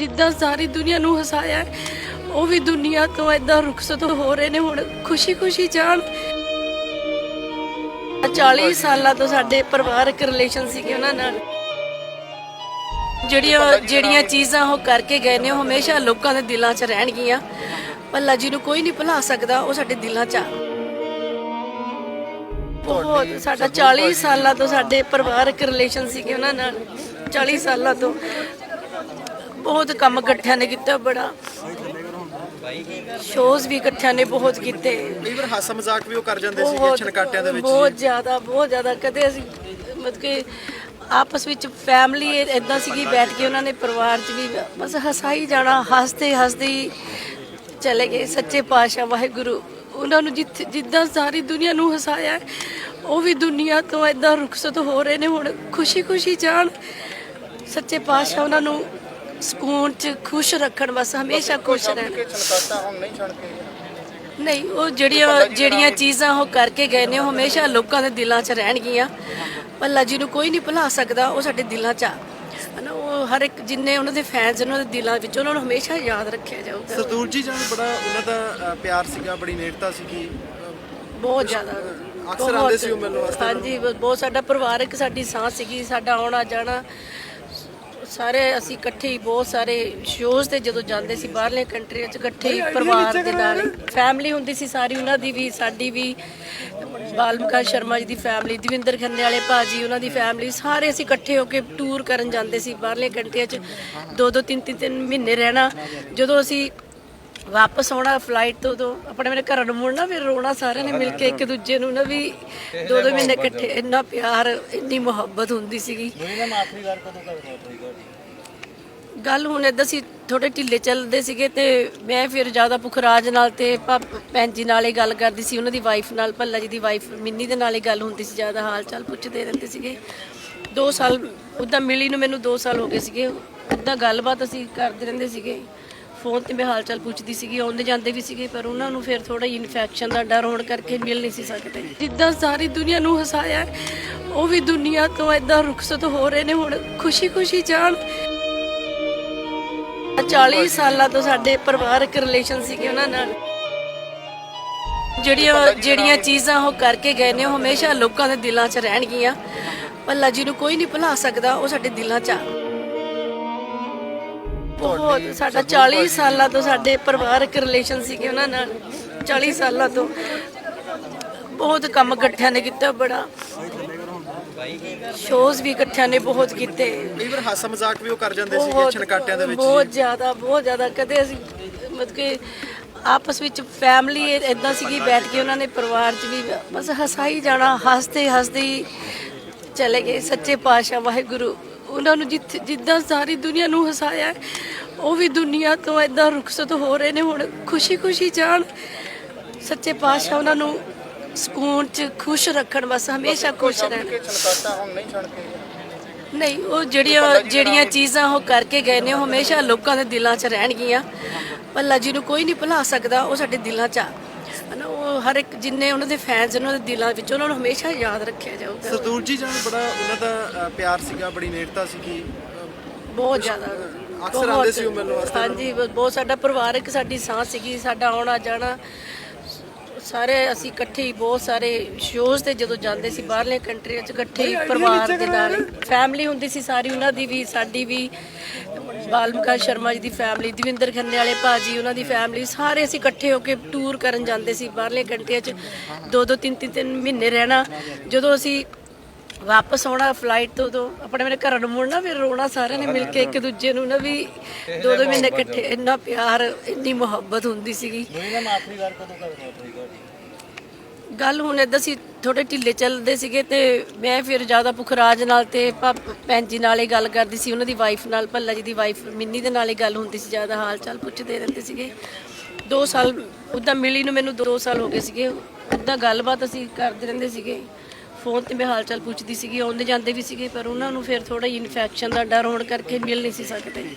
ਜਿੱਦਾਂ ਸਾਰੀ ਦੁਨੀਆ ਨੂੰ ਹਸਾਇਆ ਹੈ, ਉਹ ਵੀ ਦੁਨੀਆ ਤੋਂ ਇਦਾਂ ਰੁਖਸਤ ਹੋ ਰਹੇ ਨੇ ਹੁਣ ਖੁਸ਼ੀ-ਖੁਸ਼ੀ ਜਾਣ 40 ਸਾਲਾਂ ਤੋਂ ਸਾਡੇ ਪਰਿਵਾਰਕ ਰਿਲੇਸ਼ਨ ਸੀਗੇ ਉਹਨਾਂ ਨਾਲ। ਜਿਹੜੀਆਂ ਜਿਹੜੀਆਂ ਚੀਜ਼ਾਂ ਉਹ ਕਰਕੇ ਗਏ ਨੇ ਉਹ ਹਮੇਸ਼ਾ ਲੋਕਾਂ ਦੇ ਦਿਲਾਂ 'ਚ ਰਹਿਣਗੀਆਂ। ਪੱਲਾ ਜੀ ਨੂੰ ਕੋਈ ਨਹੀਂ ਭੁਲਾ ਸਕਦਾ ਉਹ ਸਾਡੇ ਦਿਲਾਂ 'ਚ ਆ। ਬਹੁਤ ਸਾਡਾ 40 ਸਾਲਾਂ ਤੋਂ ਸਾਡੇ ਪਰਿਵਾਰਕ ਰਿਲੇਸ਼ਨ ਸੀਗੇ ਉਹਨਾਂ ਨਾਲ। 40 ਸਾਲਾਂ ਤੋਂ। ਬਹੁਤ ਕੰਮ ਇਕੱਠਿਆਂ ਨੇ ਕੀਤਾ ਬੜਾ। ਸ਼ੋਜ਼ ਵੀ ਇਕੱਠਿਆਂ ਨੇ ਬਹੁਤ ਕੀਤੇ। ਕਈ ਵਾਰ ਹਾਸਾ ਮਜ਼ਾਕ ਵੀ ਉਹ ਕਰ ਜਾਂਦੇ ਸੀਗੇ ਬਹੁਤ ਛਣਕਾਟਿਆਂ ਦੇ ਵਿੱਚ ਬਹੁਤ ਜ਼ਿਆਦਾ ਬਹੁਤ ਜ਼ਿਆਦਾ। ਕਦੇ ਅਸੀਂ ਮਤਲਬ ਕਿ ਆਪਸ ਵਿੱਚ ਫੈਮਿਲੀ ਇਦਾਂ ਸੀਗੀ ਬੈਠ ਕੇ ਉਹਨਾਂ ਨੇ ਪਰਿਵਾਰ 'ਚ ਵੀ ਬਸ ਹਸਾਈ ਜਾਣਾ ਹੱਸਦੇ ਹੱਸਦੇ ਹੀ ਚਲੇ ਗਏ ਸੱਚੇ ਪਾਤਸ਼ਾਹ ਵਾਹਿਗੁਰੂ। ਉਹਨਾਂ ਨੂੰ ਜਿੱਥੇ ਜਿੱਦਾਂ ਸਾਰੀ ਦੁਨੀਆ ਨੂੰ ਹਸਾਇਆ ਹੈ, ਉਹ ਵੀ ਦੁਨੀਆ ਤੋਂ ਇਦਾਂ ਰੁਖਸਤ ਹੋ ਰਹੇ ਨੇ ਹੁਣ ਖੁਸ਼ੀ-ਖੁਸ਼ੀ ਜਾਣ। ਸੱਚੇ ਪਾਤਸ਼ਾਹ ਉਹਨਾਂ ਨੂੰ ਸਕੂਨ 'ਚ ਖੁਸ਼ ਰੱਖਣ ਬਸ ਹਮੇਸ਼ਾ ਖੁਸ਼ ਰਹਿਣ। ਹੁਣ ਨਹੀਂ ਛਣਕੇ ਨਹੀਂ ਉਹ ਜਿਹੜੀਆਂ ਜਿਹੜੀਆਂ ਚੀਜ਼ਾਂ ਉਹ ਕਰਕੇ ਗਏ ਨੇ ਉਹ ਹਮੇਸ਼ਾ ਲੋਕਾਂ ਦੇ ਦਿਲਾਂ 'ਚ ਰਹਿਣਗੀਆਂ। ਪੱਲਾ ਜੀ ਨੂੰ ਕੋਈ ਨਹੀਂ ਭੁਲਾ ਸਕਦਾ ਉਹ ਸਾਡੇ ਦਿਲਾਂ 'ਚ ਆ। ਹਨਾ ਉਹ ਹਰ ਇੱਕ ਜਿੰਨੇ ਉਹਨਾਂ ਦੇ ਫੈਨਸ ਉਹਨਾਂ ਦੇ ਦਿਲਾਂ ਵਿੱਚ ਉਹਨਾਂ ਨੂੰ ਹਮੇਸ਼ਾ ਯਾਦ ਰੱਖਿਆ ਜਾਊਗਾ। ਸਰਦੂਲ ਜੀ ਜਾਨ ਬੜਾ ਉਹਨਾਂ ਦਾ ਅ, ਪਿਆਰ ਸੀਗਾ ਬੜੀ ਨੇੜਤਾ ਸੀਗੀ। ਬਹੁਤ ਜ਼ਿਆਦਾ। ਅਕਸਰ ਆਉਂਦੇ ਸੀ ਉਹ ਮਿਲਣ ਵਾਸਤੇ ਹਾਂਜੀ ਬ- ਬਹੁਤ ਸਾਡਾ ਪਰਿਵਾਰਕ ਸਾਡੀ ਸਾਂਝ ਸੀਗੀ ਸਾਡਾ ਆਉਣਾ ਜਾਣਾ ਸਾਰੇ ਅਸੀਂ ਇਕੱਠੇ ਹੀ ਬਹੁਤ ਸਾਰੇ ਸ਼ੋਜ਼ ਤੇ ਜਦੋਂ ਜਾਂਦੇ ਸੀ ਬਾਹਰਲੇ ਕੰਟਰੀਆਂ 'ਚ ਇਕੱਠੇ ਹੀ ਪਰਿਵਾਰ ਦੇ ਨਾਲ। ਫੈਮਿਲੀ ਹੁੰਦੀ ਸੀ ਸਾਰੀ ਉਹਨਾਂ ਦੀ ਵੀ ਸਾਡੀ ਵੀ ਬਾਲਮਕਾ ਸ਼ਰਮਾ ਜੀ ਦੀ ਫੈਮਿਲੀ ਦਵਿੰਦਰ ਖੰਨੇ ਵਾਲੇ ਭਾਜੀ ਉਹਨਾਂ ਦੀ ਫੈਮਿਲੀ ਸਾਰੇ ਅਸੀਂ ਇਕੱਠੇ ਹੋ ਕੇ ਟੂਰ ਕਰਨ ਜਾਂਦੇ ਸੀ ਬਾਹਰਲੇ ਕੰਟਰੀਆਂ 'ਚ ਦੋ ਦੋ ਤਿੰਨ ਤਿੰਨ ਤਿੰਨ ਮਹੀਨੇ ਰਹਿਣਾ। ਜਦੋਂ ਅਸੀਂ ਵਾਪਸ ਆਉਣਾ ਫਲਾਈਟ ਤੋਂ ਤੋਂ। ਆਪਣੇ ਮੇਰੇ ਘਰਾਂ ਨੂੰ ਮੁੜਨਾ ਫਿਰ ਰੋਣਾ ਸਾਰਿਆਂ ਨੇ ਮਿਲ ਕੇ ਇੱਕ ਦੂਜੇ ਨੂੰ ਨਾ ਵੀ ਦੋ ਦੋ ਮਹੀਨੇ ਇਕੱਠੇ ਇੰਨਾ ਪਿਆਰ ਇੰਨੀ ਮੁਹੱਬਤ ਹੁੰਦੀ ਸੀਗੀ। ਗੱਲ ਹੁਣ ਏਦਾਂ ਸੀ ਥੋੜੇ ਢਿੱਲੇ ਚੱਲਦੇ ਸੀਗੇ ਤੇ ਮੈਂ ਫਿਰ ਜ਼ਿਆਦਾ ਪੁਖਰਾਜ ਨਾਲ ਤੇ ਭੈਣ ਜੀ ਨਾਲ ਹੀ ਗੱਲ ਕਰਦੀ ਸੀ ਉਹਨਾਂ ਦੀ ਵਾਈਫ ਨਾਲ ਭੱਲਾ ਜੀ ਦੀ ਵਾਈਫ ਮਿੰਨੀ ਦੇ ਨਾਲ ਹੀ ਗੱਲ ਹੁੰਦੀ ਸੀ ਜ਼ਿਆਦਾ ਹਾਲ ਚਾਲ ਪੁੱਛਦੇ ਰਹਿੰਦੇ ਸੀਗੇ। 2 ਸਾਲ ਉਦਾਂ ਮਿਲੀ ਨੂੰ ਮੈਨੂੰ 2 ਸਾਲ ਹੋ ਗਏ ਸੀਗੇ ਉਦਾਂ ਗੱਲਬਾਤ ਅਸੀਂ ਕਰਦੇ ਰਹਿੰਦੇ ਸੀਗੇ। ਫੋਨ ਤੇ ਮੈਂ ਹਾਲ ਚਾਲ ਪੁੱਛਦੀ ਸੀਗੀ, ਆਉਂਦੇ ਜਾਂਦੇ ਵੀ ਸੀਗੇ, ਪਰ ਉਹਨਾਂ ਨੂੰ ਫਿਰ ਥੋੜਾ ਇਨਫੈਕਸ਼ਨ ਦਾ ਡਰ ਹੋਣ ਕਰਕੇ ਮਿਲ ਨਹੀਂ ਸੀ ਸਕਦੇ। ਜਿੱਦਾਂ ਸਾਰੀ ਦੁਨੀਆ ਨੂੰ ਹਸਾਇਆ ਉਹ ਵੀ ਦੁਨੀਆ ਤੋਂ ਇਦਾਂ ਰੁਖਸਤ ਹੋ ਰਹੇ ਨੇ, ਹੁਣ ਖੁਸ਼ੀ-ਖੁਸ਼ੀ ਜਾਣ 40 ਸਾਲਾਂ ਤੋਂ ਸਾਡੇ ਪਰਿਵਾਰਕ ਰਿਲੇਸ਼ਨ ਸੀਗੇ ਉਹਨਾਂ ਨਾਲ। ਜਿਹੜੀਆਂ ਜਿਹੜੀਆਂ ਚੀਜ਼ਾਂ ਉਹ ਕਰਕੇ ਗਏ ਨੇ, ਉਹ ਹਮੇਸ਼ਾ ਲੋਕਾਂ ਦੇ ਦਿਲਾਂ 'ਚ ਰਹਿਣਗੀਆਂ। ਭੱਲਾ ਜੀ ਨੂੰ ਕੋਈ ਨਹੀਂ ਭੁਲਾ ਸਕਦਾ, ਉਹ ਸਾਡੇ ਦਿਲਾਂ 'ਚ ਆ। ਬਹੁਤ ਸਾਡਾ 40 ਸਾਲਾਂ ਤੋਂ ਸਾਡੇ ਪਰਿਵਾਰਕ ਰਿਲੇਸ਼ਨ ਸੀਗੇ ਉਹਨਾਂ ਨਾਲ 40 ਸਾਲਾਂ ਤੋਂ। ਬਹੁਤ ਕੰਮ ਇਕੱਠਿਆਂ ਨੇ ਕੀਤਾ ਬੜਾ। ਸ਼ੋਜ਼ ਵੀ ਇਕੱਠਿਆਂ ਨੇ ਬਹੁਤ ਕੀਤੇ। ਕਈ ਵਾਰ ਹਾਸਾ ਮਜ਼ਾਕ ਵੀ ਉਹ ਕਰ ਜਾਂਦੇ ਸੀਗੇ ਬਹੁਤ ਛਣਕਾਟਿਆਂ ਦੇ ਵਿੱਚ ਬਹੁਤ ਜ਼ਿਆਦਾ ਬਹੁਤ ਜ਼ਿਆਦਾ। ਕਦੇ ਅਸੀਂ ਮਤਲਬ ਕਿ ਆਪਸ ਵਿੱਚ ਫੈਮਿਲੀ ਇਦਾਂ ਸੀਗੀ ਬੈਠ ਕੇ ਉਹਨਾਂ ਨੇ ਪਰਿਵਾਰ 'ਚ ਵੀ ਬਸ ਹਸਾਈ ਜਾਣਾ ਹੱਸਦੇ ਹੱਸਦੇ ਹੀ ਚਲੇ ਗਏ। ਸੱਚੇ ਪਾਤਸ਼ਾਹ ਵਾਹਿਗੁਰੂ ਉਹਨਾਂ ਨੂੰ ਜਿੱਥੇ ਜਿੱਦਾਂ ਸਾਰੀ ਦੁਨੀਆ ਨੂੰ ਹਸਾਇਆ ਉਹ ਵੀ ਦੁਨੀਆ ਤੋਂ ਇਦਾਂ ਰੁਖਸਤ ਹੋ ਰਹੇ ਨੇ, ਹੁਣ ਖੁਸ਼ੀ-ਖੁਸ਼ੀ ਜਾਣ। ਸੱਚੇ ਪਾਤਸ਼ਾਹ ਉਹਨਾਂ ਨੂੰ ਸਕੂਨ 'ਚ ਖੁਸ਼ ਰੱਖਣ ਬਸ ਹਮੇਸ਼ਾ ਖੁਸ਼ ਰਹਿਣ। ਨਹੀਂ ਨਹੀਂ ਉਹ ਜਿਹੜੀਆਂ ਜਿਹੜੀਆਂ ਚੀਜ਼ਾਂ ਉਹ ਕਰਕੇ ਗਏ ਨੇ, ਉਹ ਹਮੇਸ਼ਾ ਲੋਕਾਂ ਦੇ ਦਿਲਾਂ 'ਚ ਰਹਿਣਗੀਆਂ। ਪੱਲਾ ਜੀ ਨੂੰ ਕੋਈ ਨਹੀਂ ਭੁਲਾ ਸਕਦਾ, ਉਹ ਸਾਡੇ ਦਿਲਾਂ 'ਚ ਆ। ਹਨਾ ਉਹ ਹਰ ਇੱਕ ਜਿੰਨੇ ਉਹਨਾਂ ਦੇ ਫੈਨਸ ਉਹਨਾਂ ਦੇ ਦਿਲਾਂ ਵਿੱਚ ਉਹਨਾਂ ਨੂੰ ਹਮੇਸ਼ਾ ਯਾਦ ਰੱਖਿਆ ਜਾਊਗਾ। ਸਰਦੂਲ ਜੀ ਜਾਨ ਬੜਾ ਉਹਨਾਂ ਦਾ ਅ, ਪਿਆਰ ਸੀਗਾ ਬੜੀ ਨੇੜਤਾ ਸੀਗੀ। ਬਹੁਤ ਜ਼ਿਆਦਾ। ਅਕਸਰ ਆਉਂਦੇ ਸੀ ਉਹ ਮਿਲਣ ਵਾਸਤੇ ਹਾਂਜੀ ਬ- ਬਹੁਤ ਸਾਡਾ ਪਰਿਵਾਰਕ ਸਾਡੀ ਸਾਂਝ ਸੀਗੀ ਸਾਡਾ ਆਉਣਾ ਜਾਣਾ। ਸਾਰੇ ਅਸੀਂ ਇਕੱਠੇ ਹੀ ਬਹੁਤ ਸਾਰੇ ਸ਼ੋਜ਼ ਤੇ ਜਦੋਂ ਜਾਂਦੇ ਸੀ ਬਾਹਰਲੇ ਕੰਟਰੀਆਂ 'ਚ ਇਕੱਠੇ ਹੀ ਪਰਿਵਾਰ ਦੇ ਨਾਲ। ਫੈਮਿਲੀ ਹੁੰਦੀ ਸੀ ਸਾਰੀ ਉਹਨਾਂ ਦੀ ਵੀ ਸਾਡੀ ਵੀ। ਬਾਲਮਕਾ ਸ਼ਰਮਾ ਜੀ ਦੀ ਫੈਮਿਲੀ ਦਵਿੰਦਰ ਖੰਨੇ ਵਾਲੇ ਭਾਜੀ, ਉਹਨਾਂ ਦੀ ਫੈਮਿਲੀ ਸਾਰੇ ਅਸੀਂ ਇਕੱਠੇ ਹੋ ਕੇ ਟੂਰ ਕਰਨ ਜਾਂਦੇ ਸੀ ਬਾਹਰਲੇ ਕੰਟਰੀਆਂ 'ਚ। ਦੋ ਦੋ, ਤਿੰਨ ਤਿੰਨ ਤਿੰਨ ਮਹੀਨੇ ਰਹਿਣਾ। ਜਦੋਂ ਅਸੀਂ ਵਾਪਸ ਆਉਣਾ ਫਲਾਈਟ ਤੋਂ ਤੋਂ ਆਪਣੇ ਮੇਰੇ ਘਰਾਂ ਨੂੰ ਮੁੜਨਾ, ਫਿਰ ਰੋਣਾ ਸਾਰਿਆਂ ਨੇ ਮਿਲ ਕੇ ਇੱਕ ਦੂਜੇ ਨੂੰ ਨਾ ਵੀ ਦੋ ਦੋ ਮਹੀਨੇ ਇਕੱਠੇ, ਇੰਨਾ ਪਿਆਰ, ਇੰਨੀ ਮੁਹੱਬਤ ਹੁੰਦੀ ਸੀਗੀ। ਗੱਲ ਹੁਣ ਏਦਾਂ ਸੀ ਥੋੜੇ ਢਿੱਲੇ ਚੱਲਦੇ ਸੀਗੇ ਤੇ ਮੈਂ ਫਿਰ ਜ਼ਿਆਦਾ ਪੁਖਰਾਜ ਨਾਲ ਤੇ ਭਾ- ਭੈਣ ਜੀ ਨਾਲ ਹੀ ਗੱਲ ਕਰਦੀ ਸੀ, ਉਹਨਾਂ ਦੀ ਵਾਈਫ ਨਾਲ, ਭੱਲਾ ਜੀ ਦੀ ਵਾਈਫ ਮਿੰਨੀ ਦੇ ਨਾਲ ਹੀ ਗੱਲ ਹੁੰਦੀ ਸੀ, ਜ਼ਿਆਦਾ ਹਾਲ ਚਾਲ ਪੁੱਛਦੇ ਰਹਿੰਦੇ ਸੀਗੇ। 2 ਸਾਲ ਉਦਾਂ ਮਿਲੀ ਨੂੰ ਮੈਨੂੰ 2 ਸਾਲ ਹੋ ਗਏ ਸੀਗੇ ਉਦਾਂ ਗੱਲਬਾਤ ਅਸੀਂ ਕਰਦੇ ਰਹਿੰਦੇ ਸੀਗੇ। ਫੋਨ ਤੇ ਮੈਂ ਹਾਲ ਚਾਲ ਪੁੱਛਦੀ ਸੀਗੀ, ਆਉਂਦੇ ਜਾਂਦੇ ਵੀ ਸੀਗੇ, ਪਰ ਉਹਨਾਂ ਨੂੰ ਫਿਰ ਥੋੜਾ ਇਨਫੈਕਸ਼ਨ ਦਾ ਡਰ ਹੋਣ ਕਰਕੇ ਮਿਲ ਨਹੀਂ ਸੀ ਸਕਦੇ।